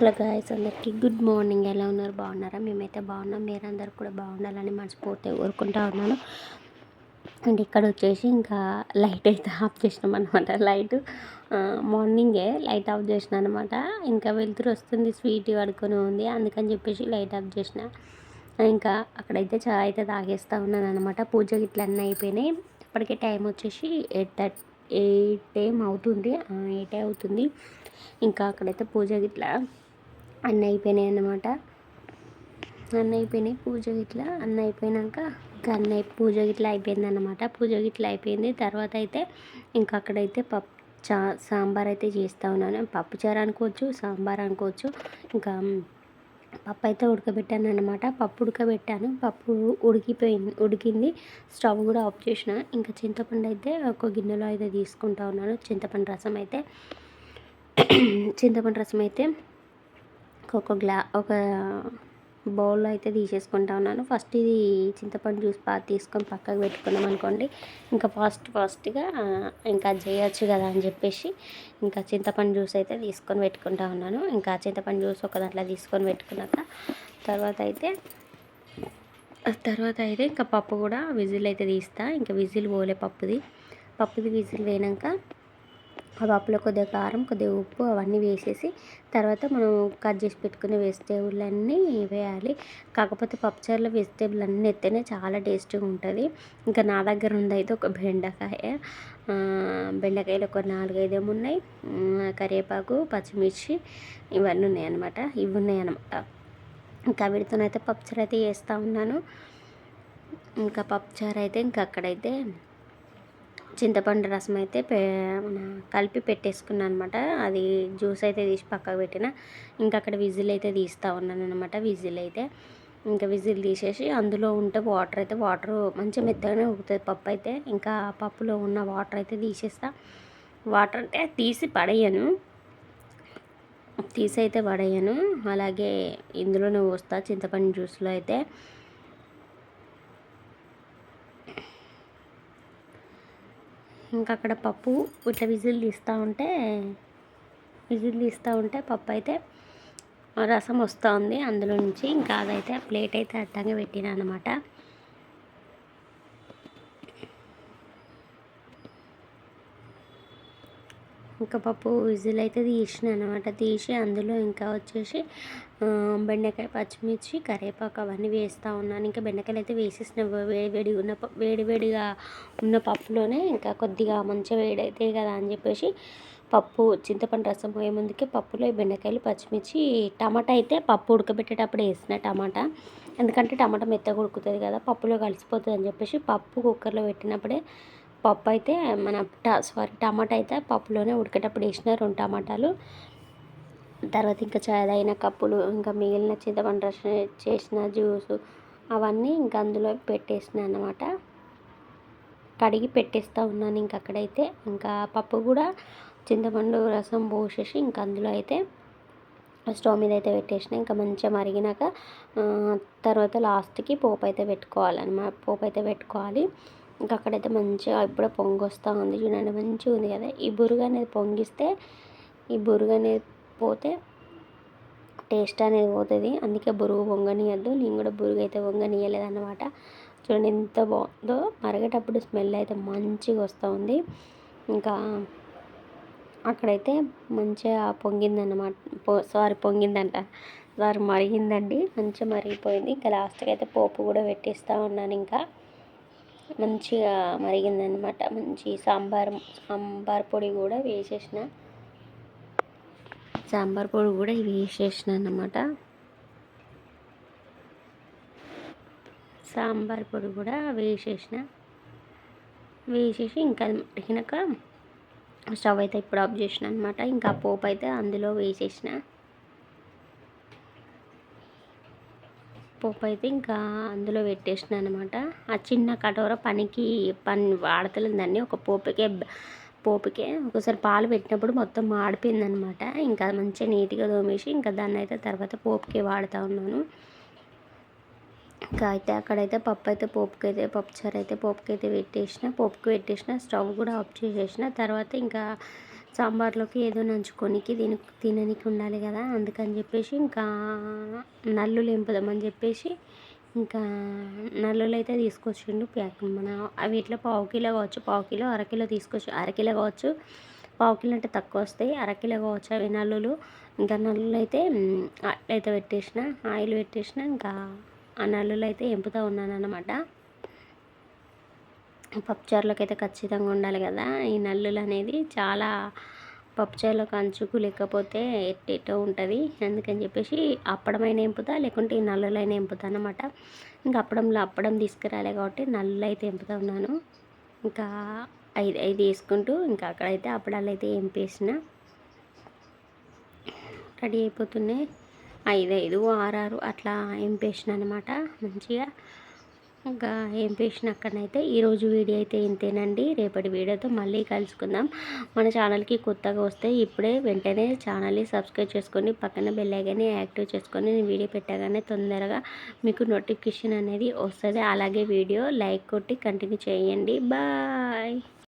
Hello guys అందరికీ good morning ఎలా ఉన్నారు? బాగున్నారా? మేమైతే బాగున్నాం. మీరందరూ కూడా బాగుండాలని మనస్ఫూర్తిగా కోరుకుంటా ఉన్నాను. అండ్ ఇక్కడ వచ్చేసి ఇంకా లైట్ అయితే ఆఫ్ చేసినాం అనమాట లైట్ మార్నింగే లైట్ ఆఫ్ చేసిన అనమాట ఇంకా వెళ్తురు వస్తుంది స్వీట్ పడుకొని ఉంది. అందుకని చెప్పేసి లైట్ ఆఫ్ చేసిన. ఇంకా అక్కడైతే చాయ్ అయితే తాగేస్తూ ఉన్నాను అనమాట పూజ ఇట్లన్నీ అయిపోయినాయి. ఇప్పటికే టైం వచ్చేసి ఎయిట్ థర్టీ ఎయిట్ ఏం అవుతుంది? ఎయిట్ అవుతుంది. ఇంకా అక్కడైతే పూజ ఇట్లా అన్నీ అయిపోయినాయి అన్నమాట. అన్నీ అయిపోయినాయి పూజ గిట్లా అన్నీ అయిపోయినాక ఇంకా అన్నీ పూజ గిట్లా అయిపోయింది అన్నమాట. పూజ గిట్లా అయిపోయింది తర్వాత అయితే ఇంకా అక్కడైతే పప్పు చా సాంబార్ అయితే చేస్తూ ఉన్నాను. పప్పు చారు అనుకోవచ్చు సాంబార్ అనుకోవచ్చు ఇంకా పప్పు అయితే ఉడకబెట్టాను అనమాట పప్పు ఉడకబెట్టాను పప్పు ఉడికిపోయింది ఉడికింది. స్టవ్ కూడా ఆఫ్ చేసిన. ఇంకా చింతపండు అయితే ఒక గిన్నెలో అయితే తీసుకుంటా ఉన్నాను. చింతపండు రసం అయితే చింతపండు రసం అయితే ఒక గ్లా ఒక బౌల్లో అయితే తీసేసుకుంటా ఉన్నాను. ఫస్ట్ ఇది చింతపండు జ్యూస్ బాగా తీసుకొని పక్కకు పెట్టుకున్నాం అనుకోండి ఇంకా ఫాస్ట్ ఫాస్ట్గా ఇంకా చేయొచ్చు కదా అని చెప్పేసి ఇంకా చింతపండు జ్యూస్ అయితే తీసుకొని పెట్టుకుంటా ఉన్నాను. ఇంకా చింతపండు జ్యూస్ ఒక దాంట్లో తీసుకొని పెట్టుకున్నాక తర్వాత అయితే తర్వాత అయితే ఇంకా పప్పు కూడా విజిల్ అయితే తీస్తా. ఇంకా విజిల్ పోలే పప్పుది. పప్పుది విజిల్ వేయనాక ఆ పప్పులో కొద్దిగా కారం కొద్దిగా ఉప్పు అవన్నీ వేసేసి తర్వాత మనం కట్ చేసి పెట్టుకున్న వెజిటేబుల్ అన్నీ వేయాలి. కాకపోతే పప్పుచారులో వెజిటేబుల్ అన్నీ ఎత్తేనే చాలా టేస్టీగా ఉంటుంది. ఇంకా నా దగ్గర ఉంది అయితే ఒక బెండకాయ. బెండకాయలు ఒక నాలుగైదు ఉన్నాయి. కరివేపాకు పచ్చిమిర్చి ఇవన్నీ ఉన్నాయన్నమాట. ఇవి ఉన్నాయన్నమాట. ఇంకా వీటితోనైతే పప్పుచారు అయితే చేస్తూ ఉన్నాను. ఇంకా పప్పుచారు అయితే ఇంకా అక్కడైతే చింతపండు రసం అయితే కలిపి పెట్టేసుకున్నాను అనమాట అది జ్యూస్ అయితే తీసి పక్కకు పెట్టిన. ఇంకా అక్కడ విజిల్ అయితే తీస్తూ ఉన్నాను అనమాట విజిల్ అయితే. ఇంకా విజిల్ తీసేసి అందులో ఉంటే వాటర్ అయితే వాటర్ మంచి మెత్తగానే ఉగుతుంది పప్పు అయితే. ఇంకా పప్పులో ఉన్న వాటర్ అయితే తీసేస్తా. వాటర్ అంటే తీసి పడేయను. తీసి అయితే పడేయను. అలాగే ఇందులోనే పోస్తా చింతపండు జ్యూస్లో అయితే. ఇంకా అక్కడ పప్పు ఇట్లా విజిల్ తీస్తూ ఉంటే విజిల్ తీస్తూ ఉంటే పప్పు అయితే రసం వస్తూ ఉంది అందులో నుంచి ఇంకా అదైతే ప్లేట్ అయితే అట్టంగా పెట్టినా అనమాట. ఇంకా పప్పు విజిల్ అయితే తీసిన అనమాట తీసి అందులో ఇంకా వచ్చేసి బెండకాయ పచ్చిమిర్చి కరివేపాకు అవన్నీ వేస్తూ ఉన్నాను. ఇంకా బెండకాయలు అయితే వేసేసిన వేడి ఉన్న వేడి వేడిగా ఉన్న పప్పులోనే ఇంకా కొద్దిగా మంచిగా వేడైతే కదా అని చెప్పేసి పప్పు చింతపండు రసం పోయే ముందుకే పప్పులో బెండకాయలు పచ్చిమిర్చి టమాటా అయితే పప్పు ఉడకబెట్టేటప్పుడు వేసిన టమాటా. ఎందుకంటే టమాటా మెత్తగా ఉడుకుతుంది కదా పప్పులో కలిసిపోతుంది అని చెప్పేసి పప్పు కుక్కర్లో పెట్టినప్పుడే పప్పు అయితే మన సారీ టమాటా అయితే పప్పులోనే ఉడికేటప్పుడు వేసిన రెండు టమాటాలు. తర్వాత ఇంకా చదైన కప్పులు ఇంకా మిగిలిన చింతపండు రసం చేసిన జ్యూసు అవన్నీ ఇంకా అందులో పెట్టేసిన అనమాట కడిగి పెట్టేస్తూ ఉన్నాను ఇంక అక్కడైతే. ఇంకా పప్పు కూడా చింతపండు రసం పోసేసి ఇంకా అందులో అయితే స్టవ్ మీద అయితే పెట్టేసిన. ఇంకా మంచిగా మరిగినాక తర్వాత లాస్ట్కి పోపు అయితే పెట్టుకోవాలన్నమాట. పోపు అయితే పెట్టుకోవాలి. ఇంకా అక్కడైతే మంచిగా ఇప్పుడే పొంగి వస్తూ ఉంది. చూడండి మంచిగా ఉంది కదా. ఈ బురుగు అనేది పొంగిస్తే ఈ బురుగు అనేది పోతే టేస్ట్ అనేది పోతుంది. అందుకే బురుగు పొంగనీయద్దు. నేను కూడా బురుగు అయితే పొంగనీయలేదు అనమాట చూడండి ఎంత బాగుందో. మరగేటప్పుడు స్మెల్ అయితే మంచిగా వస్తూ ఉంది. ఇంకా అక్కడైతే మంచిగా పొంగిందన్నమాట. పో సారీ పొంగిందంట. సారీ మరిగిందండి. మంచిగా మరిగిపోయింది. ఇంకా లాస్ట్కి అయితే పోపు కూడా పెట్టేస్తూ ఉన్నాను ఇంకా. మంచిగా మరిగిందనమాట మంచి సాంబార్ సాంబార్ పొడి కూడా వేసేసిన. సాంబార్ పొడి కూడా వేసేసిన అనమాట సాంబార్ పొడి కూడా వేసేసిన. వేసేసి ఇంకా మరిగినాక స్టవ్ అయితే ఇప్పుడు ఆఫ్ చేసిన అనమాట ఇంకా పోపు అయితే అందులో వేసేసిన. పోపు అయితే ఇంకా అందులో పెట్టేసిన అనమాట ఆ చిన్న కటోర పనికి పని వాడతలేదండి ఒక పోపుకే పోపుకే ఒకసారి పాలు పెట్టినప్పుడు మొత్తం మాడిపోయిందనమాట ఇంకా మంచిగా నీట్గా తోమేసి ఇంకా దాన్ని అయితే తర్వాత పోపుకే వాడుతూ ఉన్నాను. ఇంకా అయితే అక్కడైతే పప్పు అయితే పోపుకి అయితే పప్పుచారు అయితే పోపుకి అయితే పెట్టేసిన పోపుకి పెట్టేసిన స్టవ్ కూడా ఆఫ్ చేసేసిన. తర్వాత ఇంకా సాంబార్లోకి ఏదో నంచుకోనికి తిని తిననికి ఉండాలి కదా అందుకని చెప్పేసి ఇంకా నల్లులు ఎంపుదామని చెప్పేసి ఇంకా నల్లులు అయితే తీసుకొచ్చిండు ప్యాక్. మన అవి ఇట్లా పావు కిలో కావచ్చు పావు కిలో అరకిలో తీసుకొచ్చి అరకిలో కావచ్చు పావు కిలో అంటే తక్కువ వస్తాయి అరకిలో కావచ్చు అవి నల్లులు. ఇంకా నల్లులు అయితే అయితే పెట్టేసిన ఆయిల్ పెట్టేసిన ఇంకా ఆ నల్లులు అయితే ఎంపుతూ ఉన్నాను అనమాట పప్పుచారులకు అయితే ఖచ్చితంగా ఉండాలి కదా. ఈ నల్లులు అనేది చాలా పప్పుచారులకు అంచుకు లేకపోతే ఎట్టేటో ఉంటుంది. అందుకని చెప్పేసి అప్పడమైన ఎంపుతా లేకుంటే ఈ నల్లులైన ఎంపుతా అనమాట ఇంకా అప్పడంలో అప్పడం తీసుకురాలే కాబట్టి నల్లులు అయితే ఎంపుతా ఉన్నాను. ఇంకా ఐదు ఐదు వేసుకుంటూ ఇంకా అక్కడైతే అప్పడాలు అయితే ఎంపేసిన. రెడీ అయిపోతున్నాయి. ఐదు ఐదు ఆరు అట్లా ఎంపేసిన అనమాట మంచిగా. ఇంకా ఏం పేసిన అక్కడనైతే ఈరోజు వీడియో అయితే ఇంతేనండి. రేపటి వీడియోతో మళ్ళీ కలుసుకుందాం. మన ఛానల్కి కొత్తగా వస్తే ఇప్పుడే వెంటనే ఛానల్ని సబ్స్క్రైబ్ చేసుకొని పక్కన బెల్లైకని యాక్టివ్ చేసుకొని నేను వీడియో పెట్టగానే తొందరగా మీకు నోటిఫికేషన్ అనేది వస్తుంది. అలాగే వీడియో లైక్ కొట్టి కంటిన్యూ చేయండి. బాయ్.